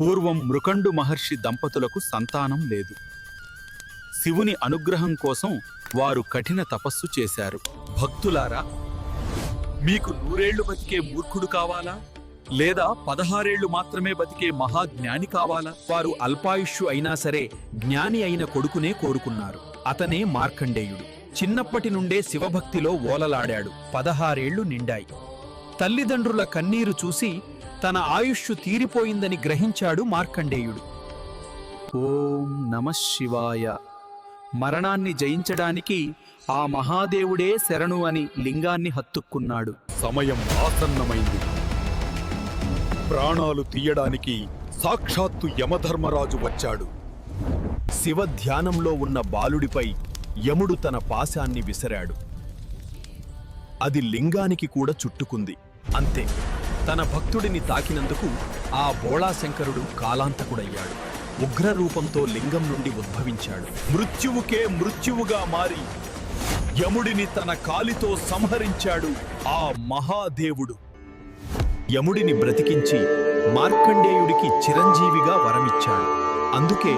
పూర్వం మృకండు మహర్షి దంపతులకు సంతానం లేదు. శివుని అనుగ్రహం కోసం వారు కఠిన తపస్సు చేశారు. భక్తులారా మీకు నూరేళ్ళు బతికే మూర్ఖుడు కావాలా? లేదా పదహారేళ్ళు మాత్రమే బతికే మహాజ్ఞాని కావాలా? వారు అల్పాయుష్యు అయినా సరే జ్ఞాని అయిన కొడుకునే కోరుకున్నారు. అతనే మార్కండేయుడు. చిన్నప్పటి నుండే శివభక్తిలో ఓలలాడాడు. పదహారేళ్ళు నిండాయి. తల్లిదండ్రుల కన్నీరు చూసి తన ఆయుష్షు తీరిపోయిందని గ్రహించాడు మార్కండేయుడు. ఓం నమ శివాయ. మరణాన్ని జయించడానికి ఆ మహాదేవుడే శరణు అని లింగాన్ని హత్తుక్కున్నాడు. సమయం ఆసన్నమైంది. ప్రాణాలు తీయడానికి సాక్షాత్తు యమధర్మరాజు వచ్చాడు. శివ ధ్యానంలో ఉన్న బాలుడిపై యముడు తన పాశాన్ని విసిరాడు. అది లింగానికి కూడా చుట్టుకుంది. అంతే. తన భక్తుడిని తాకినందుకు ఆ బోళాశంకరుడు కాలాంతకుడయ్యాడు. ఉగ్ర రూపంతో లింగం నుండి ఉద్భవించాడు. మృత్యువుకే మృత్యువుగా మారి యముడిని తన కాలితో సంహరించాడు ఆ మహాదేవుడు. యముడిని బ్రతికించి మార్కండేయుడికి చిరంజీవిగా వరమిచ్చాడు. అందుకే